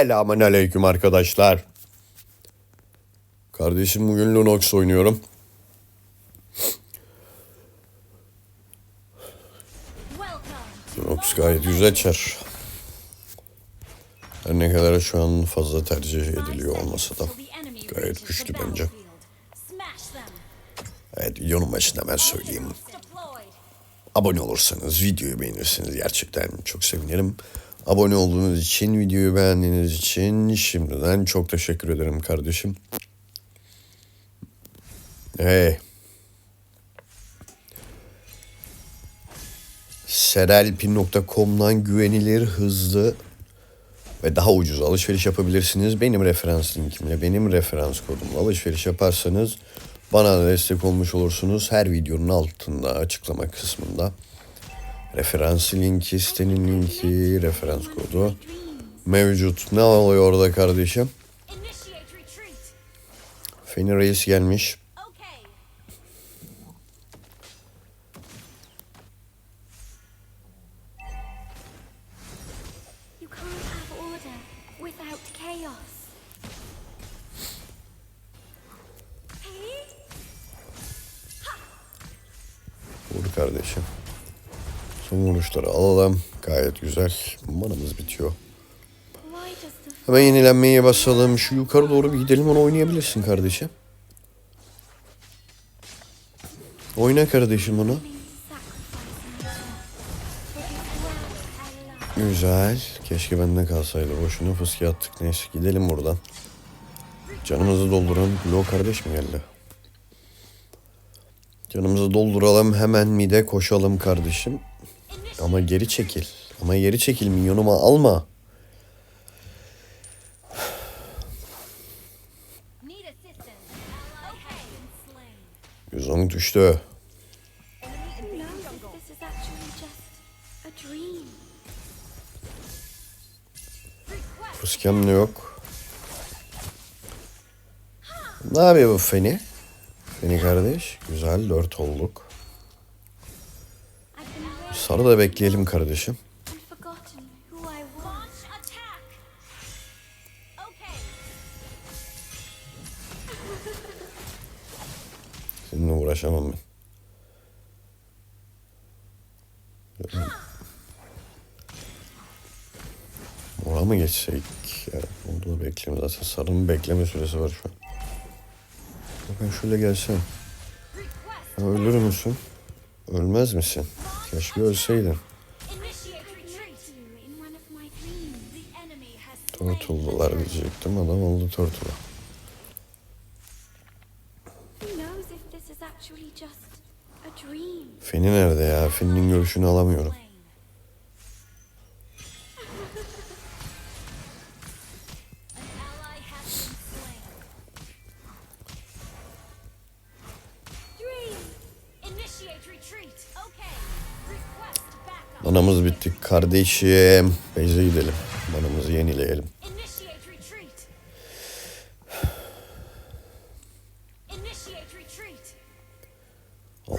Selamun aleyküm arkadaşlar. Kardeşim bugün Lunox oynuyorum. Lunox gayet güzel çar. Her ne kadar şu an fazla tercih ediliyor olmasa da. Gayet güçlü bence. Evet videonun başında ben söyleyeyim. Abone olursanız, videoyu beğenirseniz gerçekten çok sevinirim. Abone olduğunuz için, videoyu beğendiğiniz için şimdiden çok teşekkür ederim kardeşim. Hey. Serelpin.com'dan güvenilir, hızlı ve daha ucuz alışveriş yapabilirsiniz. Benim referans linkimle, benim referans kodumla alışveriş yaparsanız bana da destek olmuş olursunuz. Her videonun altında açıklama kısmında referans linki, sitenin linki, referans kodu mevcut. Ne oluyor orada kardeşim? Feni Reis gelmiş. Vur kardeşim. Vuruşları alalım. Gayet güzel. Manamız bitiyor. Hemen yenilenmeye basalım. Şu yukarı doğru bir gidelim onu oynayabilirsin kardeşim. Oyna kardeşim onu. Güzel. Keşke bende kalsaydı. Boşuna fıskiye attık. Neyse gidelim buradan. Canımızı dolduralım. Lo kardeş mi geldi? Canımızı dolduralım. Hemen mide koşalım kardeşim. Ama geri çekil. Ama geri çekil. Minyonuma alma. Yüzüm düştü. Fıskem de yok. Ne yapıyor bu Feni? Feni kardeş. Güzel dört olduk. Sarı da bekleyelim kardeşim. Seninle uğraşamam ben. Mora mı geçsek? Ya, onu da bekleyeyim zaten. Sarının bekleme süresi var şu an. Bakın şöyle gelsen. Ya ölür müsün? Ölmez misin? Keşke ölseydin. Tortuldular diyecektim. Adam oldu tortula. Feni nerede ya? Feni'nin görüşünü alamıyorum. Manamız bitti kardeşim. Beyze gidelim. Manamızı yenileyelim.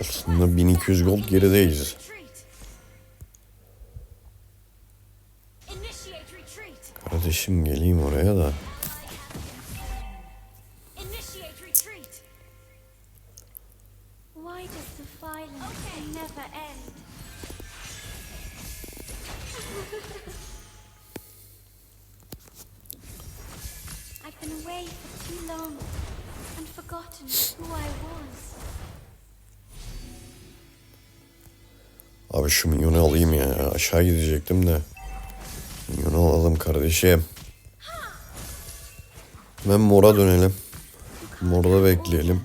Aslında 1200 gold gerideyiz. Kardeşim geleyim oraya da. Why does the violence never end? I've been away for too long and forgotten who I was. Abi şu minyonu alayım ya. Aşağı gidecektim de. Minyonu alalım kardeşim. Hemen mora dönelim. Morda bekleyelim.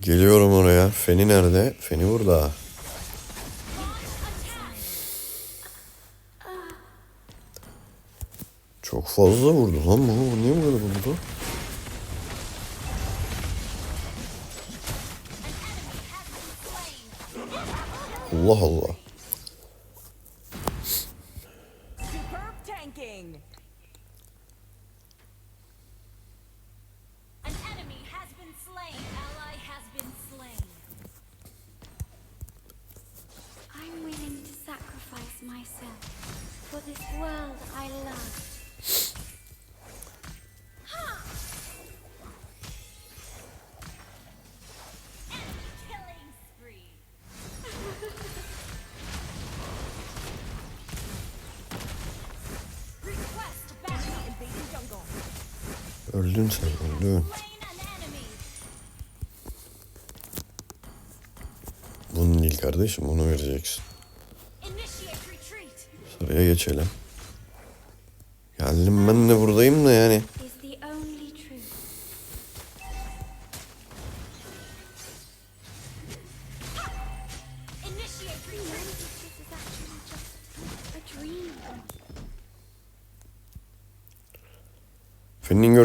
Geliyorum oraya. Feni nerede? Feni burada. Çok fazla vurdu lan bu. Bu Niye böyle vurdu? Allah Allah. Öldün sen öldün. Bunun değil kardeşim bunu vereceksin. Sıraya geçelim. Geldim ben de buradayım da yani.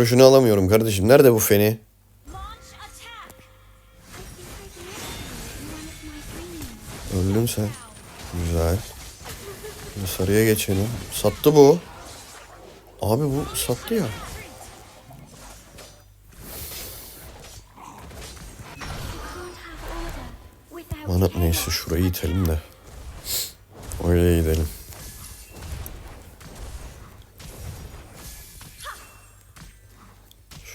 Görüşünü alamıyorum kardeşim. Nerede bu Feni? Öldün sen. Güzel. Sarıya geçelim. Sattı bu. Abi bu sattı ya. Bana neyse şurayı itelim de. Öyle gidelim.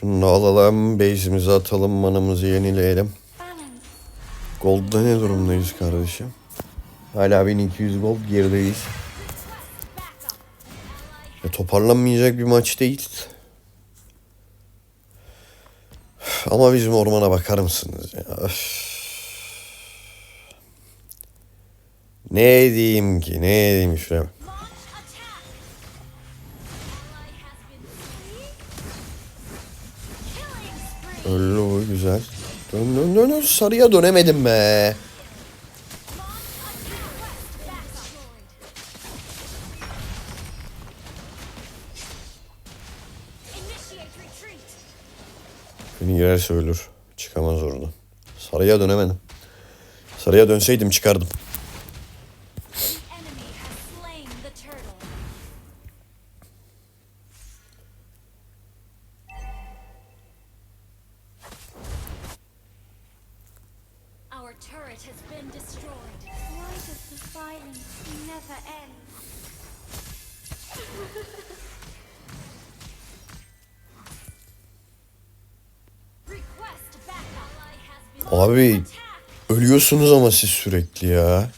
Şunu alalım. Base'imizi atalım. Manamızı yenileyelim. Gold'da ne durumdayız kardeşim? Hala 1200 gold gerideyiz. Ya toparlanmayacak bir maç değil. Ama bizim ormana bakar mısınız ya? Öf. Ne diyeyim ki? Ne diyeyim şuraya? O güzel. Dön dön dön dön. Sarıya dönemedim be. Beni girerse ölür. Çıkamaz orada. Sarıya dönemedim. Sarıya dönseydim çıkardım. Turret has been destroyed. Why does the violence never end? Request backup. Ally has been Abi ölüyorsunuz ama siz sürekli ya.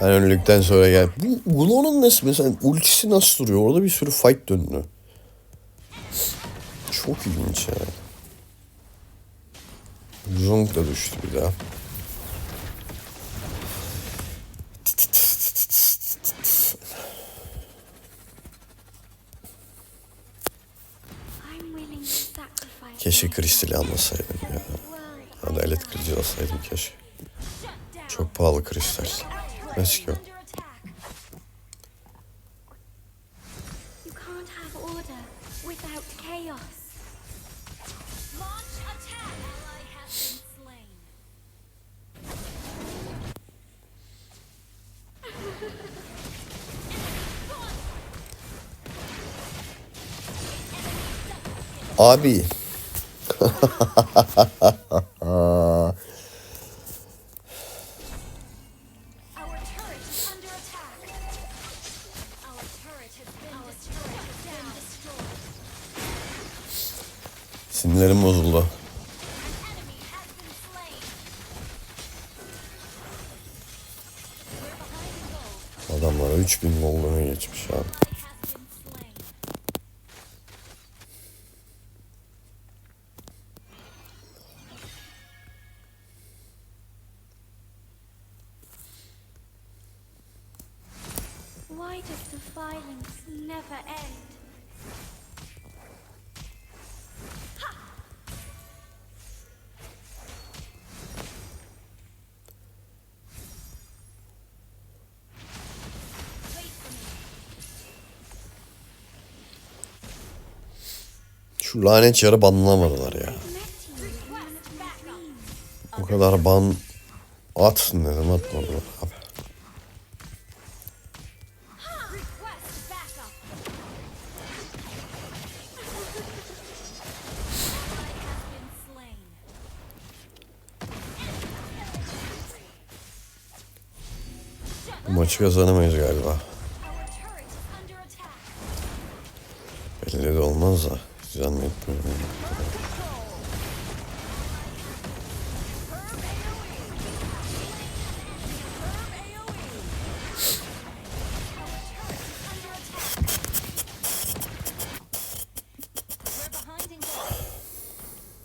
Ben öldükten sonra gel. Bu Ulo'nun nasıl mesela ultisi nasıl duruyor? Orada bir sürü fight döndü. Çok ilginç ya. Zong da düştü bir daha. Keşke myself kristali almasaydım ya. Adalet kılıcı alsaydım keşke. Çok pahalı kristal. Let's go. You can't have order without chaos. Launch attack. Ally has been slain. Abi the goal. Adamlara 3000 gold'unu geçmiş abi. Şu lanet yarı banlamadılar ya. O kadar ban atsın dedim abi. Been slain. Bu maçı kazanamayız galiba. Belli de olmaz da. Zannetmiyorum.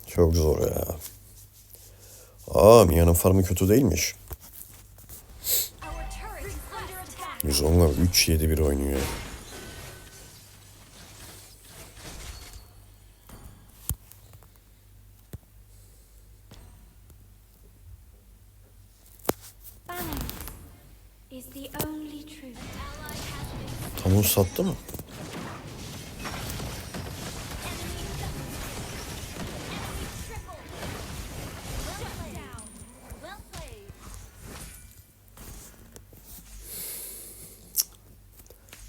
Çok zor ya. Aa Mia'nın farmı kötü değilmiş. Our turret is under attack. Biz onunla 3-7-1 oynuyor. Sattı mı?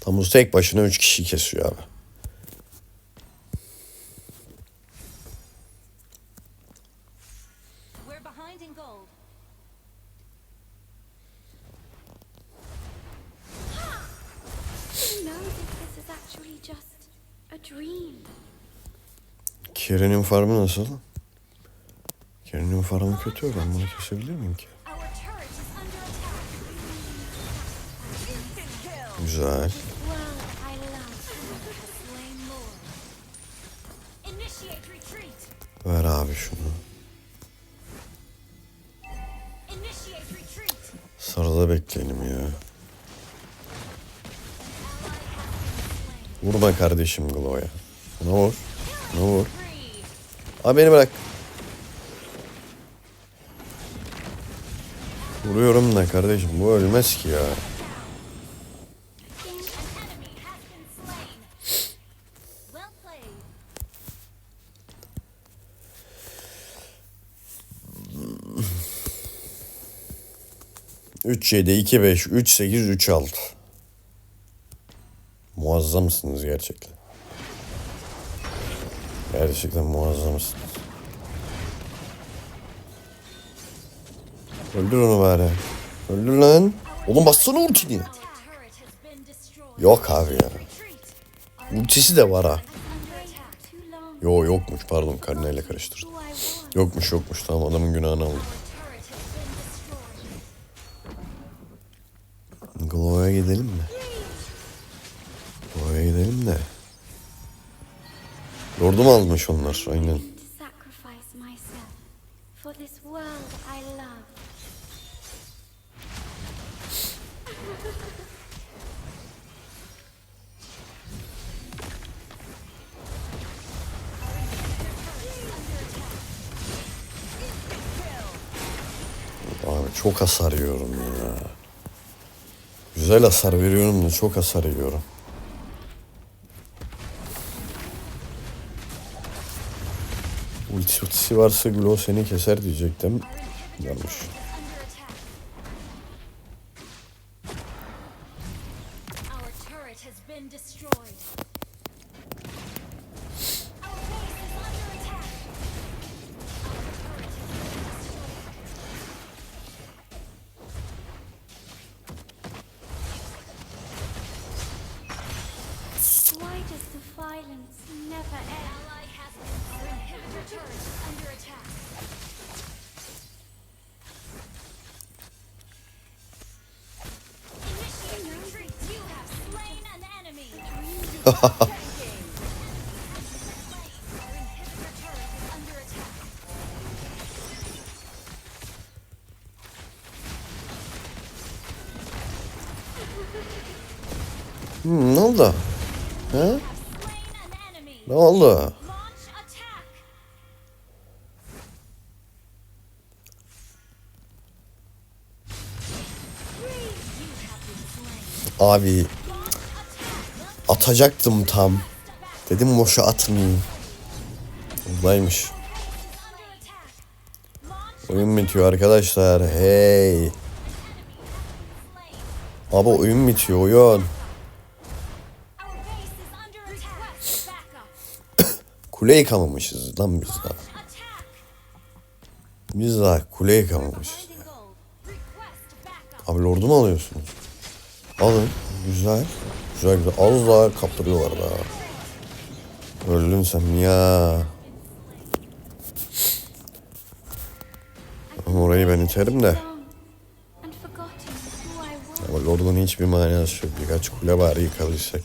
Tamus tek başına 3 kişi kesiyor abi. Farmı nasıl? Keren'in farmı kötü. Ben bunu kesebilir miyim ki? Güzel. Ver abi şunu. Sarıda bekleyelim ya. Vurma kardeşim Glow'ya. Ne vur. Ne vur. Abi beni bırak. Vuruyorum da kardeşim bu ölmez ki ya. Been slain. Well played. 3-7, 2-5, 3-8, 3-6. Muazzamsınız gerçekten. Gerçekten muazzamsınız. Öldür onu bari. Öldür lan. Oğlum bassana ultini. Yok abi ya. Ultisi de var ha. Yo yokmuş pardon karneyle karıştırdım. Yokmuş yokmuş tamam adamın günahını aldım. Glow'a gidelim mi? Lord'um almış onlar aynen. Abi çok hasar yiyorum ya. Güzel hasar veriyorum da çok hasar yiyorum. Ulti ultisi varsa Glow seni keser diyecektim. Yanlış. Why does the violence never end? Ha ha ha. Abi atacaktım tam. Dedim boşa atmayayım. Buradaymış. Oyun bitiyor arkadaşlar. Hey. Abi oyun bitiyor oyun. Kule yıkamamışız lan biz daha. Biz daha kule yıkamamışız. Abi lordu mu alıyorsunuz? Alın. Güzel. Güzel güzel. Az daha kaptırıyorlar daha. Öldün sen ya. Orayı ben iterim de. Ama Lord'un hiçbir manası yok. Birkaç kule bari yıkalıysak.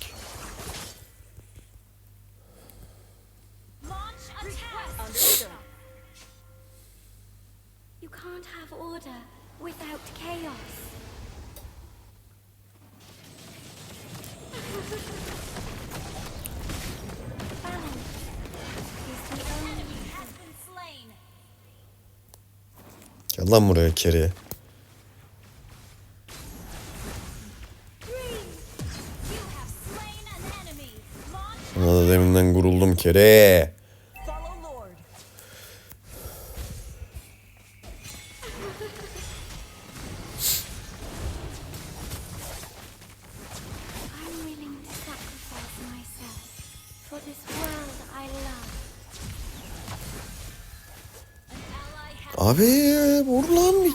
Gel lan buraya Keri. Green, you have slain an enemy. Launch Sana da deminden guruldum Keri.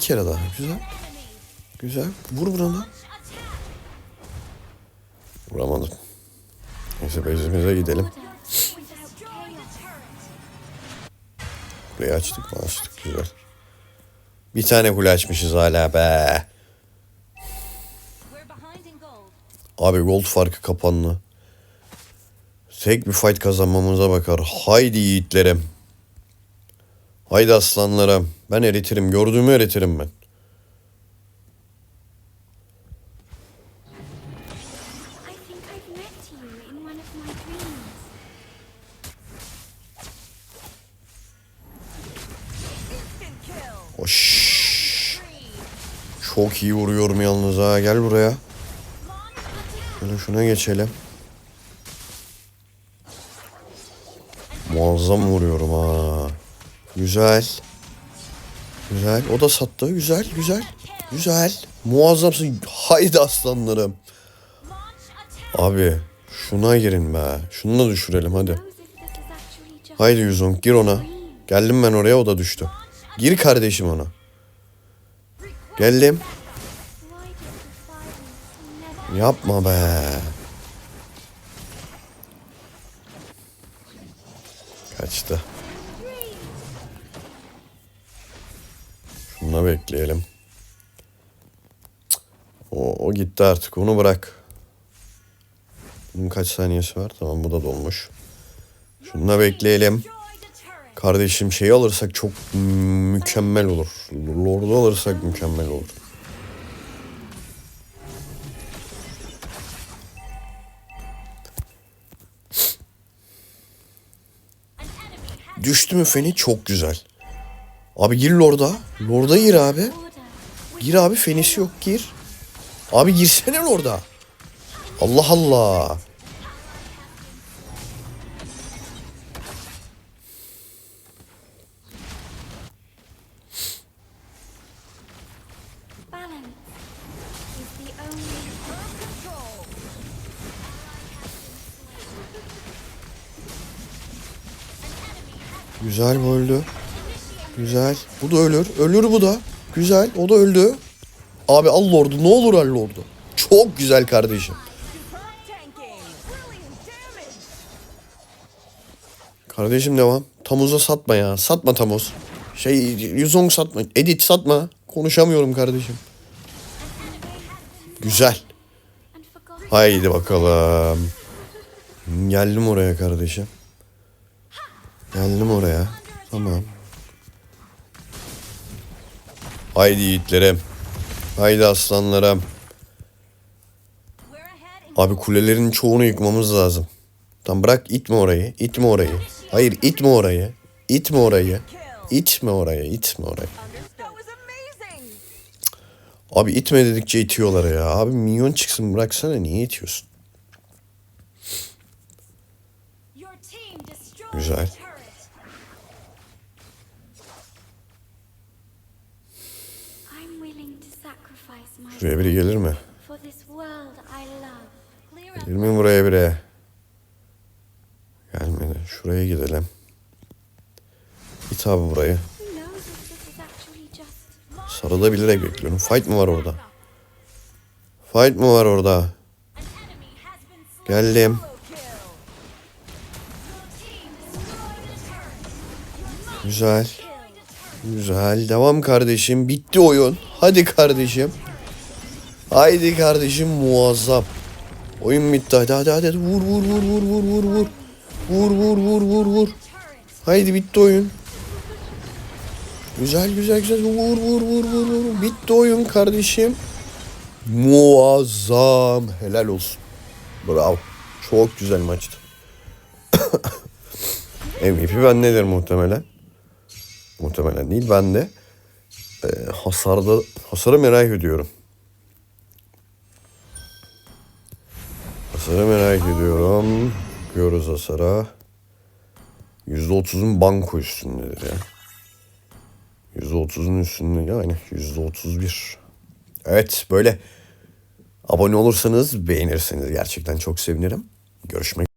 Kere daha. Güzel. Güzel. Vur buranı. Vuramadım. Neyse bezimize gidelim. Kuleyi açtık mı? Açtık. Güzel. Bir tane kule açmışız hala be. Abi gold farkı kapanlı. Tek bir fight kazanmamıza bakar. Haydi yiğitlerim. Haydi aslanlarım. Ben eritirim. Gördüğümü eritirim ben. Oş. Çok iyi vuruyorum yalnız ha. Gel buraya. Şöyle şuna geçelim. Muazzam vuruyorum ha. Güzel. Güzel. O da sattı. Güzel, güzel. Güzel. Muazzamsın. Haydi aslanlarım. Abi şuna girin be. Şunu da düşürelim hadi. Haydi Yüzon gir ona. Geldim ben oraya o da düştü. Gir kardeşim ona. Geldim. Yapma be. Kaçtı. Şuna bekleyelim. O, o gitti artık onu bırak. Bunun kaç saniyesi var? Tamam bu da dolmuş. Şuna bekleyelim. Kardeşim şeyi alırsak çok mükemmel olur. Lord'u alırsak mükemmel olur. Düştü mü Feni çok güzel. Abi gir Lord'a. Lord'a gir abi. Gir abi Fenisi yok gir. Abi girsene Lord'a. Allah Allah. Güzel bu öldü. Güzel. Bu da ölür. Ölür bu da. Güzel. O da öldü. Abi al Lord'u. Ne olur al Lord'u. Çok güzel kardeşim. Kardeşim devam. Tamuz'a satma ya. Satma Tamuz. Şey Yuzong satma. Edit satma. Konuşamıyorum kardeşim. Güzel. Haydi bakalım. Geldim oraya kardeşim. Geldim oraya. Tamam. Haydi yiğitlerim. Haydi in Abi kulelerin çoğunu yıkmamız lazım. Tam bırak itme orayı. itme orayı. Hayır itme orayı. İtme orayı. İtme orayı. itme orayı. Abi itme dedikçe itiyorlar ya. Abi minyon çıksın bıraksana niye itiyorsun? Güzel. the turret. I'm willing to Şuraya biri gelir mi? Gelir mi buraya biri? Gelmedi. Şuraya gidelim. İt abi burayı. Who knows if this is actually just Sarıda bilerek bekliyorum. Fight mı var orada? Fight mı var orada? Geldim. Güzel. Güzel. Devam kardeşim. Bitti oyun. Hadi kardeşim. Haydi kardeşim muazzam. Oyun bitti. Hadi hadi hadi. Vur vur vur vur vur vur vur. Vur vur vur vur vur. Haydi bitti oyun. Güzel güzel güzel. Vur vur vur vur vur. Bitti oyun kardeşim. Muazzam. Helal olsun. Bravo. Çok güzel maçtı. MVP bendedir muhtemelen. Muhtemelen değil ben de. Ee, hasarda hasarı merak ediyorum. Hasarı merak ediyorum. Bakıyoruz hasara. %30'un banko üstündedir ya. %30'un üstünde yani %31. Evet böyle abone olursanız beğenirsiniz gerçekten çok sevinirim. Görüşmek